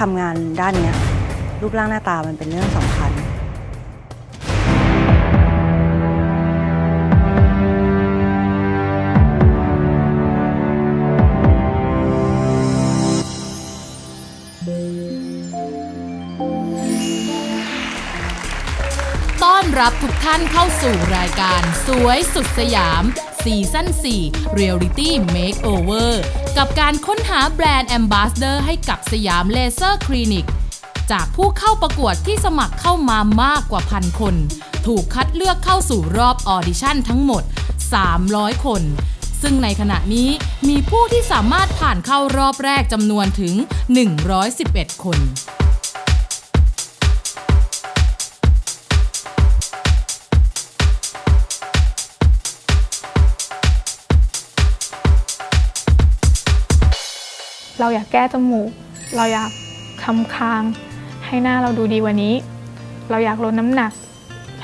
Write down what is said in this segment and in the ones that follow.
ทำงานด้านเนี้ยรูปร่างหน้าตามันเป็นเรื่องสำคัญ ต้อนรับทุกท่านเข้าสู่รายการสวยสุดสยาม ซีซั่น4 Reality Makeover กับการค้นหาแบรนด์แอมบาสเดอร์ให้กับสยามเลเซอร์คลินิก จากผู้เข้าประกวดที่สมัครเข้ามามากกว่าพันคน ถูกคัดเลือกเข้าสู่รอบออดิชั่นทั้งหมด 300 คน ซึ่งในขณะนี้มีผู้ที่สามารถผ่านเข้ารอบแรกจำนวนถึง 111 คน เราอยากแก้จมูก เราอยากทำคาง ให้หน้าเราดูดีกว่านี้ เราอยากลดน้ำหนัก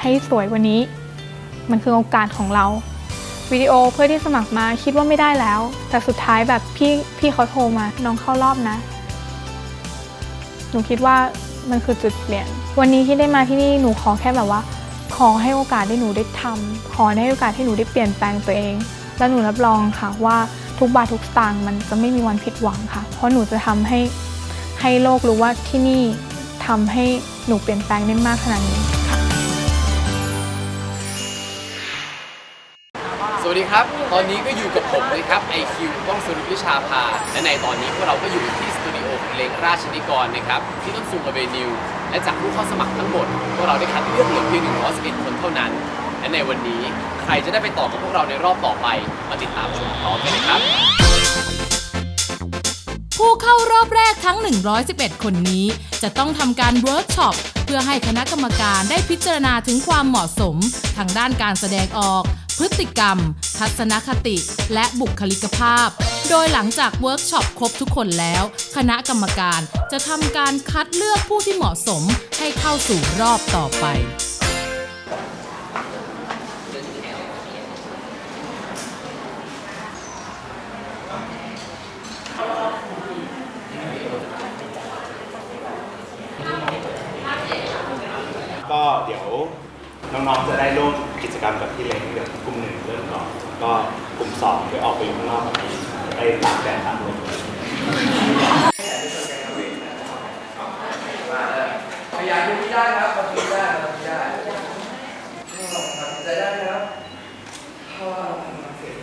ให้สวยกว่านี้ มันคือโอกาสของเราวิดีโอเพื่อที่สมัครมาคิดว่าไม่ได้แล้ว แต่สุดท้ายแบบพี่พี่เขาโทรมาน้องเข้ารอบนะ หนูคิดว่ามันคือจุดเปลี่ยน วันนี้ที่ได้มาที่นี่หนูขอแค่แบบว่า ขอให้โอกาสได้หนูได้ทำขอให้โอกาสให้หนูได้เปลี่ยนแปลงตัวเอง แล้วหนูรับรองค่ะว่า ทุกบาททุกสตางค์มันจะไม่มีวันผิดหวังค่ะ เพราะหนูจะทำให้ให้โลกรู้ว่าที่นี่ทำให้หนูเปลี่ยนแปลงได้มากขนาดนี้ค่ะสวัสดีครับ ตอนนี้ก็อยู่กับผมนะครับ IQ ก้องสุริวิชาภา และในตอนนี้พวกเราก็อยู่ที่สตูดิโอของเล้งราชนิกรนะครับ ที่ต้นซุงเวนิว และจากผู้เข้าสมัครทั้งหมดพวกเราได้คัดเลือกเหลือเพียง111คนเท่านั้น และในวันนี้ ใครจะได้ไปต่อกับพวกเราในรอบต่อไป มาติดตามชมพร้อมกันนะครับ ผู้เข้ารอบแรกทั้ง 111 คนนี้ จะต้องทำการเวิร์กช็อปเพื่อให้คณะกรรมการได้พิจารณาถึงความเหมาะสม ทางด้านการแสดงออก พฤติกรรม ทัศนคติ และบุคลิกภาพ โดยหลังจากเวิร์กช็อปครบทุกคนแล้ว คณะกรรมการจะทำการคัดเลือกผู้ที่เหมาะสมให้เข้าสู่รอบต่อไป ก็เดี๋ยวน้องๆจะได้ร่วมกิจกรรมกับพี่เล็กเดี๋ยวกลุ่มหนึ่งเริ่มก่อนก็กลุ่มสองเดี๋ยวออกไปอยู่ข้างนอกกับพี่ไปตากแดดตากลม พ ยายากดูที่ได้ครับทำที่ได้ทำที่ได้ตัดใจได้นะครับพ่อทำเสียง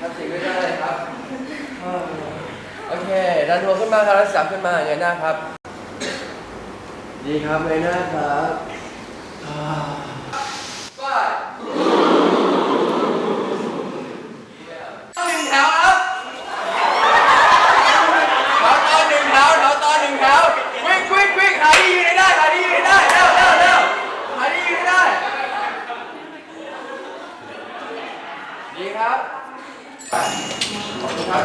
ทำเสียไม่ได้เลยครับโอเคดันตัวขึ้นมาครับรัสสามขึ้นมาเงยหน้าครับ ดีครับเงยหน้าครับอ่าก็หนึ่งแถวครับแถวตอนหนึ่งแถวแถวตอนหนึ่งแถววิ่งวิ่งวิ่งหาที่ยืนให้ได้หาที่ยืนให้ได้เร็วเร็วเร็วหาที่ยืนให้ได้ ดีครับขอบคุณครับ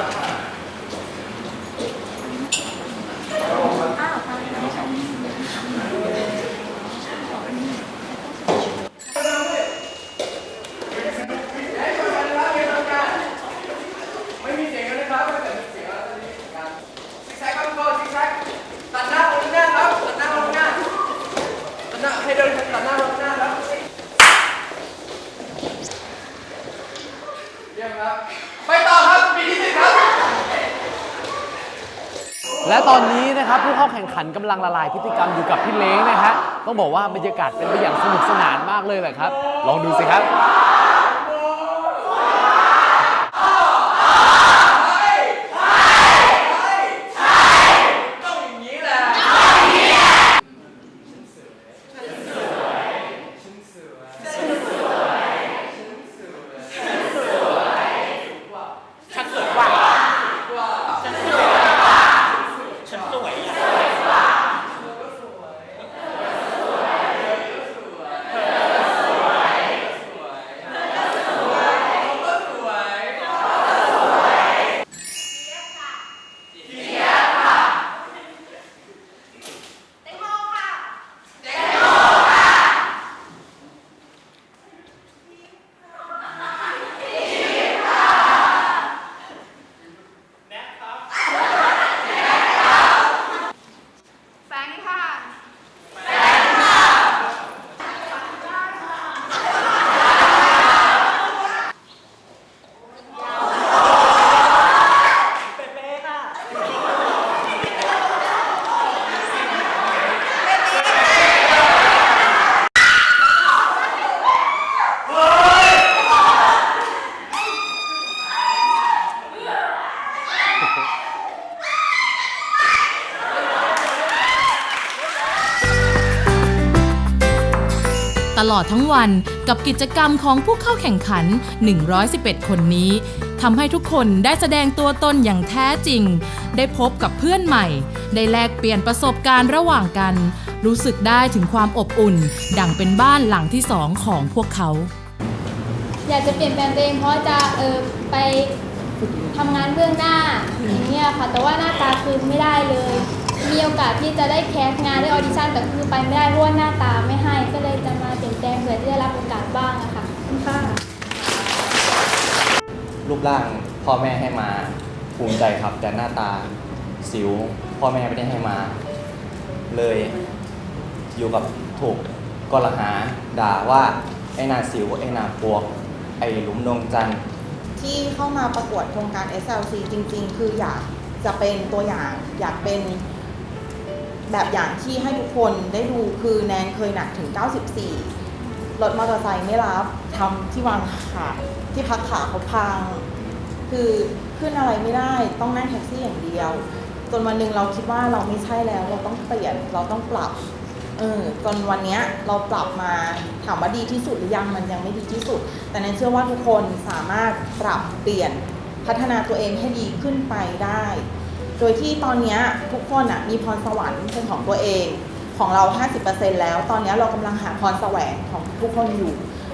ไม่มีเสียงแล้วนะครับไม่เกิดมีเสียงแล้วตอนนี้การซิกแซกครับทุกคนซิกแซกตัดหน้าลงหน้าครับตัดหน้าลงหน้าตัดหน้าให้เดินตัดหน้าลงหน้าครับเยี่ยมครับ ไปต่อครับปีที่สิบครับ และตอนนี้นะครับผู้เข้าแข่งขันกำลังละลายพฤติกรรมอยู่กับพี่เล้งนะฮะต้องบอกว่าบรรยากาศเป็นไปอย่างสนุกสนานมากเลยแหละครับ ลองดูสิครับ ตล อดทั้งวันกับกิจกรรมของผู้เข้าแข่งขัน 111 คนนี้ทำให้ทุกคนได้แสดงตัวตนอย่างแท้จริง ได้พบกับเพื่อนใหม่ ได้แลกเปลี่ยนประสบการณ์ระหว่างกัน รู้สึกได้ถึงความอบอุ่น ดังเป็นบ้านหลังที่สองของพวกเขา อยากจะเปลี่ยนแปลงตัวเองเพราะจะเออไปทำงานเบื้องหน้าอย่างเงี้ยค่ะแต่ว่าหน้าตาคือไม่ได้เลย มีโอกาสที่จะได้แคสงานได้ออดิชั่นแต่คือไปไม่ได้เพราะว่าหน้าตาไม่ให้ก็เลยจะมาเปลี่ยนแปลงเผื่อที่จะรับโอกาสบ้างอะค่ะขอบคุณค่ะรูปร่างพ่อแม่ให้มาภูมิใจครับ แต่หน้าตาสิว พ่อแม่ไม่ได้ให้มา เลยอยู่กับถูกกลหาด่าว่าไอ้หนาสิวไอ้หนาปวก ไอ้หลุมดวงจันทร์ที่เข้ามาประกวดโครงการ SLC จริง ๆ คืออยากจะเป็นตัวอย่างอยากเป็น แบบอย่างที่ให้ทุกคนได้ดูคือแนนเคยหนักถึง 94 รถมอเตอร์ไซค์ไม่รับทำที่วางขาที่พักขาเขาพัง คือขึ้นอะไรไม่ได้ต้องนั่งแท็กซี่อย่างเดียว จนวันหนึ่งเราคิดว่าเราไม่ใช่แล้วเราต้องเปลี่ยนเราต้องปรับเออจนวันนี้เราปรับมาถามว่าดีที่สุดหรือยังมันยังไม่ดีที่สุด แต่ในนเชื่อว่าทุกคนสามารถปรับเปลี่ยนพัฒนาตัวเองให้ดีขึ้นไปได้ โดยที่ตอนนี้ทุกคนอะมีพรสวรรค์เป็นของตัวเอง ของเรา 50%แล้ว ตอนนี้เรากำลังหาพรแสวงของทุกคนอยู่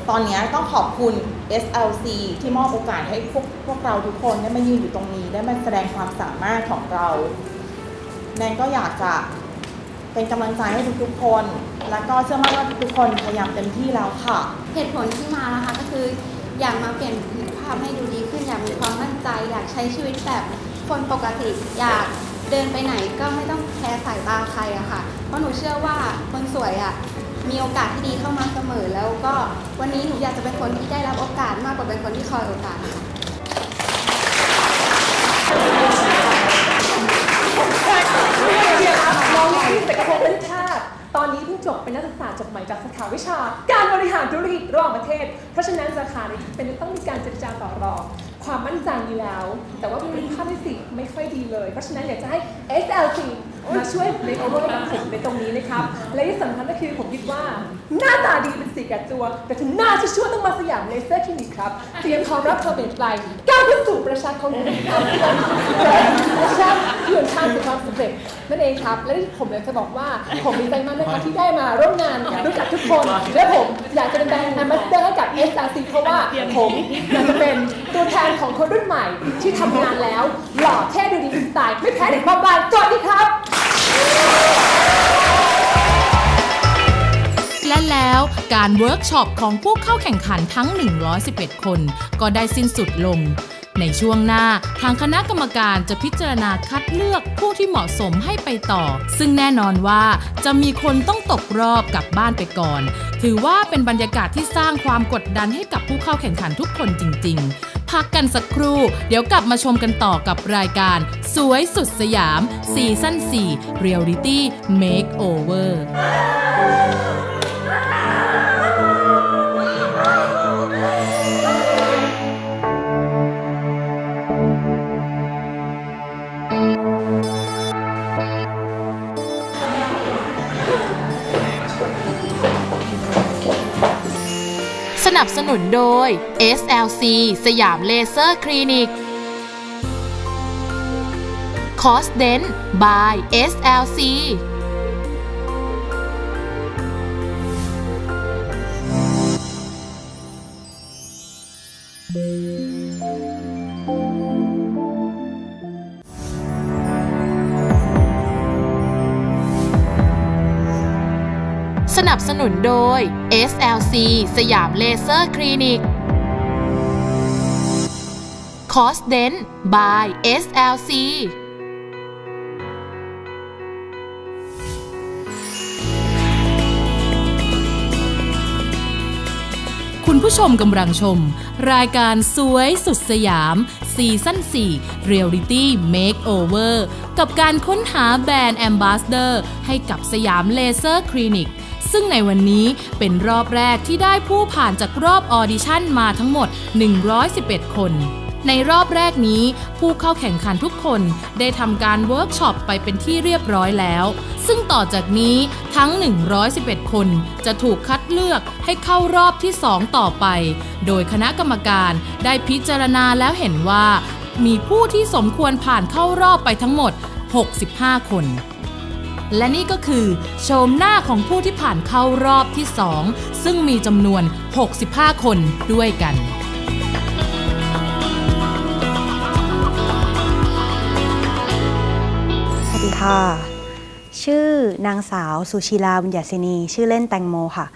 ตอนนี้ต้องขอบคุณ SLC ที่มอบโอกาสให้พวกพวกเราทุกคนได้มายืนอยู่ตรงนี้ ได้มาแสดงความสามารถของเรา แนนก็อยากจะเป็นกำลังใจให้ทุกๆคน แล้วก็เชื่อมั่นว่าทุกคนพยายามเต็มที่แล้วค่ะ เหตุผลที่มานะคะก็คืออยากมาเปลี่ยนภาพให้ดูดีขึ้นอยากมีความมั่นใจ อยากใช้ชีวิตแบบ คนปกติอยากเดินไปไหนก็ไม่ต้องแคร์สายตาใครอะค่ะ เพราะหนูเชื่อว่าคนสวยอะมีโอกาสที่ดีเข้ามาเสมอ แล้วก็วันนี้หนูอยากจะเป็นคนที่ได้รับโอกาสมากกว่าเป็นคนที่คอยโอกาสค่ะน้องนี่แต่กระทงเป็นชา ตอนนี้เพิ่งจบเป็นนักศึกษาจบใหม่จากสาขาวิชา การบริหารธุรกิจระหว่างประเทศ เพราะฉะนั้นสาขานี้เป็นต้องมีการเจรจาต่อรอง ความมั่นใจมีแล้ว แต่ว่าพื้นภาพที่สี่ไม่ค่อยดีเลย เพราะฉะนั้นอยากจะให้ SLC มาช่วยในโอเวอร์กับผมในตรงนี้นะครับ และที่สำคัญก็คือผมคิดว่า หน้าตาดีเป็นสิ่งแก่ตัว แต่ถึงหน้าจะชั่วต้องมาสยามเลเซอร์คลินิกครับ เตรียมพร้อมรับความเปลี่ยนแปลงก้าวขึ้นสู่ประชาคม ประชาเพื่อนชาติสู่ความสำเร็จนั่นเองครับ และผมอยากจะบอกว่าผมดีใจมากนะคะที่ได้มาร่วมงานรู้จักทุกคน และผมอยากจะเป็นแบรนด์แอมบาสเดอร์ให้กับ SRC เพราะว่าผมอยากจะเป็นตัวแทนของคนรุ่นใหม่ ที่ทำงานแล้ว หล่อเท่ดูดีสไตล์ไม่แพ้เด็กบ้าบานสวัสดีครับ และแล้วการเวิร์กช็อปของผู้เข้าแข่งขันทั้ง 111 คน ก็ได้สิ้นสุดลง ในช่วงหน้าทางคณะกรรมการจะพิจารณาคัดเลือกผู้ที่เหมาะสมให้ไปต่อ ซึ่งแน่นอนว่าจะมีคนต้องตกรอบกลับบ้านไปก่อน ถือว่าเป็นบรรยากาศที่สร้างความกดดันให้กับผู้เข้าแข่งขันทุกคนจริง ๆ พักกันสักครู่ เดี๋ยวกลับมาชมกันต่อกับรายการ สวยสุดสยามซีซั่น4 Reality Makeover สนุนโดย SLC สยามเลเซอร์คลินิกคอสเดน by SLC นับสนุนโดย SLC สยามเลเซอร์คลินิกคอสเดน by SLC คุณผู้ชมกำลังชม รายการสวยสุดสยามซีซั่น4 Reality Makeover กับการค้นหาแบรนด์แอมบาสเดอร์ให้กับสยามเลเซอร์คลินิก ซึ่งในวันนี้เป็นรอบแรกที่ได้ผู้ผ่านจากรอบออดิชั่นมาทั้งหมด 111 คน ในรอบแรกนี้ ผู้เข้าแข่งขันทุกคนได้ทำการเวิร์กช็อปไปเป็นที่เรียบร้อยแล้ว ซึ่งต่อจากนี้ทั้ง 111 คนจะถูกคัดเลือกให้เข้ารอบที่ 2 ต่อไป โดยคณะกรรมการได้พิจารณาแล้วเห็นว่า มีผู้ที่สมควรผ่านเข้ารอบไปทั้งหมด 65 คน และนี่ก็คือโฉมหน้าของผู้ที่ผ่านเข้ารอบที่ 2 ซึ่งมีจำนวน 65 คนด้วยกันสวัสดีค่ะ ชื่อนางสาวสุชีลาบุญญาสินี ชื่อเล่นแตงโมค่ะ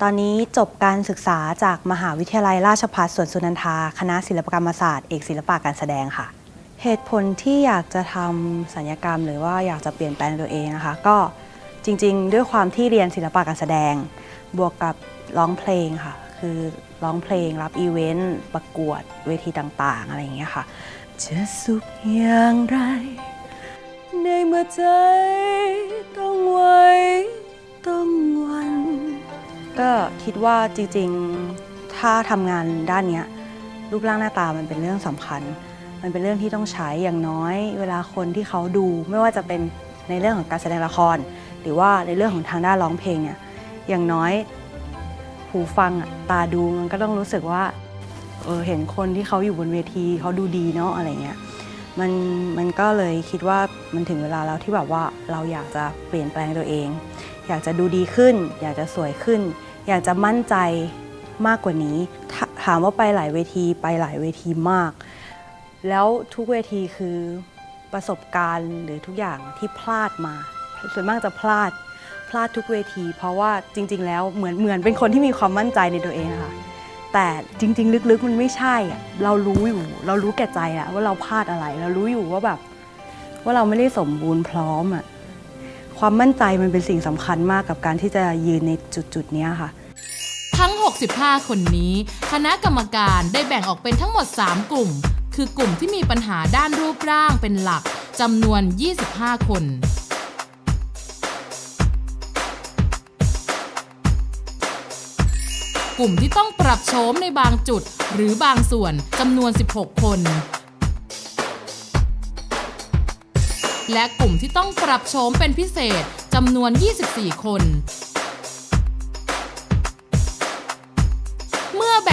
ตอนนี้จบการศึกษาจากมหาวิทยาลัยราชภัฏสวนสุนันทา คณะศิลปกรรมศาสตร์ เอกศิลปะการแสดงค่ะ เหตุผลที่อยากจะทำสัญญกรรม หรือว่าอยากจะเปลี่ยนแปลงตัวเองนะคะ ก็จริงๆ ด้วยความที่เรียนศิลปะการแสดง บวกกับร้องเพลงค่ะ คือร้องเพลงรับอีเวนต์ประกวดเวทีต่างๆ อะไรอย่างเงี้ยค่ะ จะสุขอย่างไร ในเมื่อใจต้องไว้ต้องวัน ก็คิดว่าจริงๆ ถ้าทำงานด้านเนี้ยรูปร่างหน้าตามันเป็นเรื่องสำคัญ มันเป็นเรื่องที่ต้องใช้อย่างน้อย เวลาคนที่เขาดู ไม่ว่าจะเป็นในเรื่องของการแสดงละคร หรือว่าในเรื่องของทางด้านร้องเพลงเนี่ยอย่างน้อยหูฟังตาดูมันก็ต้องรู้สึกว่าเออเห็นคนที่เขาอยู่บนเวทีเขาดูดีเนาะอะไรเงี้ยมันมันก็เลยคิดว่ามันถึงเวลาแล้วที่แบบว่าเราอยากจะเปลี่ยนแปลงตัวเอง อยากจะดูดีขึ้น อยากจะสวยขึ้น อยากจะมั่นใจมากกว่านี้ถถามว่าไปหลายเวทีไปหลายเวทีมาก แล้วทุกเวทีคือประสบการณ์หรือทุกอย่างที่พลาดมา ส่วนมากจะพลาดพลาดทุกเวที เพราะว่าจริง ๆ แล้วเหมือนเหมือนเป็นคนที่มีความมั่นใจในตัวเองนะคะแต่จริง ๆ ลึกๆมันไม่ใช่อะเรารู้อยู่ เรารู้แก่ใจอะว่าเราพลาดอะไร เรารู้อยู่ว่าแบบว่าเราไม่ได้สมบูรณ์พร้อมอะความมั่นใจมันเป็นสิ่งสำคัญมากกับการที่จะยืนในจุดๆเนี้ยค่ะ ทั้ง 65 คนนี้ คณะกรรมการได้แบ่งออกเป็นทั้งหมด 3 กลุ่ม คือกลุ่มที่มีปัญหาด้านรูปร่างเป็นหลักจำนวน 25 คน กลุ่มที่ต้องปรับโฉมในบางจุดหรือบางส่วนจำนวน 16 คน และกลุ่มที่ต้องปรับโฉมเป็นพิเศษจำนวน 24 คน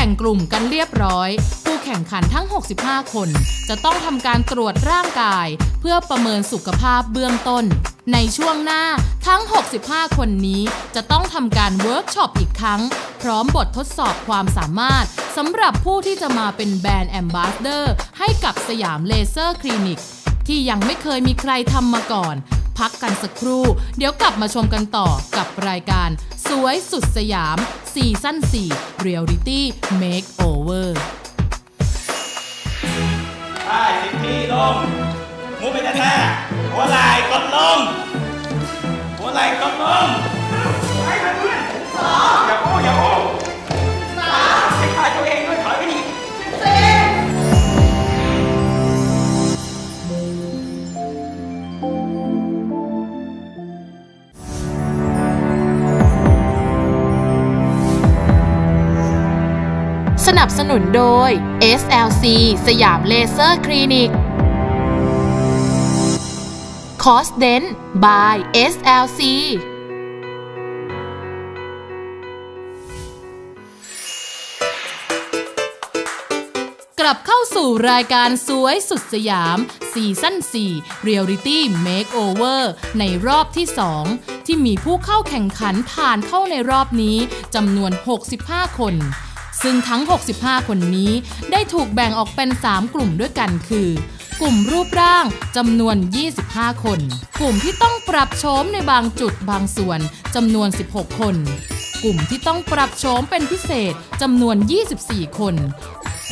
บ่งกลุ่มกันเรียบร้อย ผู้แข่งขันทั้ง 65 คน จะต้องทำการตรวจร่างกาย เพื่อประเมินสุขภาพเบื้องต้น ในช่วงหน้าทั้ง 65 คนนี้จะต้องทำการเวิร์กช็อปอีกครั้ง พร้อมบททดสอบความสามารถสำหรับผู้ที่จะมาเป็นแบรนด์แอมบาสเดอร์ให้กับสยามเลเซอร์คลินิก ที่ยังไม่เคยมีใครทำมาก่อน พักกันสักครู่ เดี๋ยวกลับมาชมกันต่อกับรายการ สวยสุดสยามซีซั่น4 Reality Makeover ใช่สิบทีลงหมูไปแท้ๆหัวไหล่กดลง หัวไหล่กดลงไปกันเพื่อนสองอย่าโอ้อย่าโอ้ สนับสนุนโดย SLC สยามเลเซอร์คลินิกคอสเดน by SLC กลับเข้าสู่รายการสวยสุดสยามซีซั่น4 Reality Makeover ในรอบที่ 2 ที่มีผู้เข้าแข่งขันผ่านเข้าในรอบนี้จำนวน 65 คน ซึ่งทั้ง 65 คนนี้ได้ถูกแบ่งออกเป็น 3 กลุ่มด้วยกันคือ กลุ่มรูปร่างจำนวน 25 คน กลุ่มที่ต้องปรับโฉมในบางจุดบางส่วนจำนวน 16 คน กลุ่มที่ต้องปรับโฉมเป็นพิเศษจำนวน 24 คน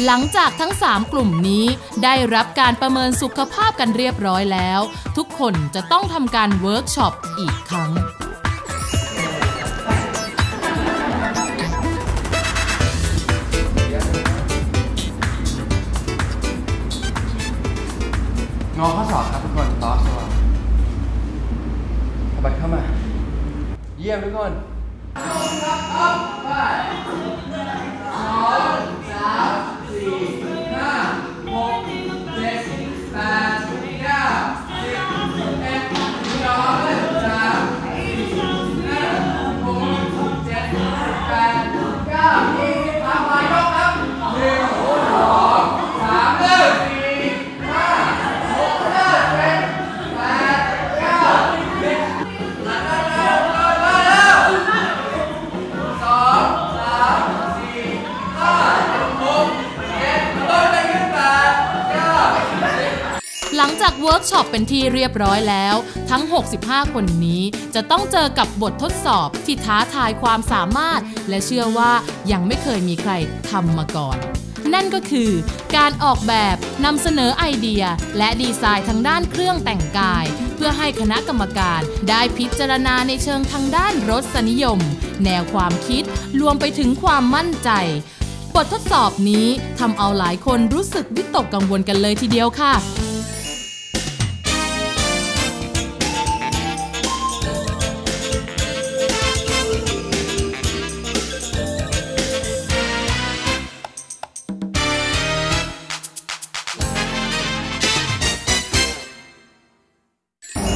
หลังจากทั้ง 3 กลุ่มนี้ได้รับการประเมินสุขภาพกันเรียบร้อยแล้ว ทุกคนจะต้องทำการเวิร์กช็อปอีกครั้ง งอข้อสอบครับทุกคนตอสวัสดีเข้ามา เยี่ยมทุกคน เปเป็นที่เรียบร้อยแล้ว ทั้ง 65 คนนี้จะต้องเจอกับบททดสอบที่ท้าทายความสามารถ และเชื่อว่ายังไม่เคยมีใครทำมาก่อน นั่นก็คือการออกแบบนำเสนอไอเดีย และดีไซน์ทางด้านเครื่องแต่งกาย เพื่อให้คณะกรรมการได้พิจารณาในเชิงทางด้านรสนิยม แนวความคิดรวมไปถึงความมั่นใจบททดสอบนี้ทำเอาหลายคนรู้สึกวิตกกังวลกันเลยทีเดียวค่ะ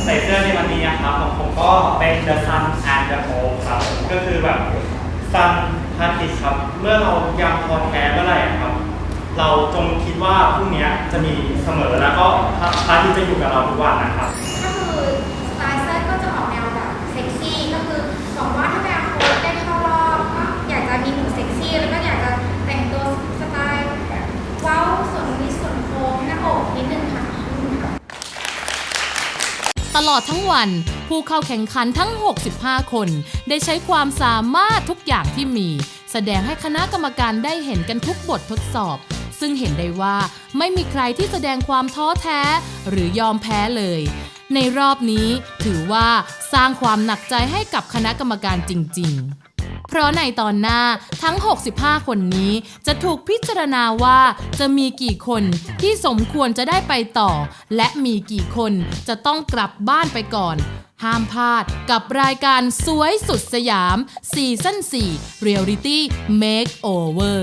ส่เสื้อในวันนี้นะครับของผมก็เป็น The Sun and the Hope ครับก็คือแบบ Sun พระอาทิสครับ เมื่อเรายังพอแท้เมื่อไหร่ครับ เราจงคิดว่าพรุ่งนี้จะมีเสมอแล้วก็พระพระอาทิสจะอยู่กับเราทุกวันนะครับ ก็คือสไตล์เสื้อก็จะออกแนวแบบเซ็กซี่ ก็คือหวังว่าถ้าแบรนด์โค้ดได้เข้ารอบก็อยากจะมีหุ่นเซ็กซี่ แล้วก็อยากจะแต่งตัวสไตล์แบบเว้าส่วนนี้ส่วนโค้งหน้าอกนิดนึงค่ะ ตลอดทั้งวัน ผู้เข้าแข่งขันทั้ง 65 คน ได้ใช้ความสามารถทุกอย่างที่มี แสดงให้คณะกรรมการได้เห็นกันทุกบททดสอบ ซึ่งเห็นได้ว่าไม่มีใครที่แสดงความท้อแท้ หรือยอมแพ้เลย ในรอบนี้ถือว่าสร้างความหนักใจให้กับคณะกรรมการจริง ๆ เพราะในตอนหน้าทั้ง 65 คนนี้จะถูกพิจารณาว่าจะมีกี่คนที่สมควรจะได้ไปต่อ และมีกี่คนจะต้องกลับบ้านไปก่อน ห้ามพลาดกับรายการสวยสุดสยามซีซั่น4 Reality Makeover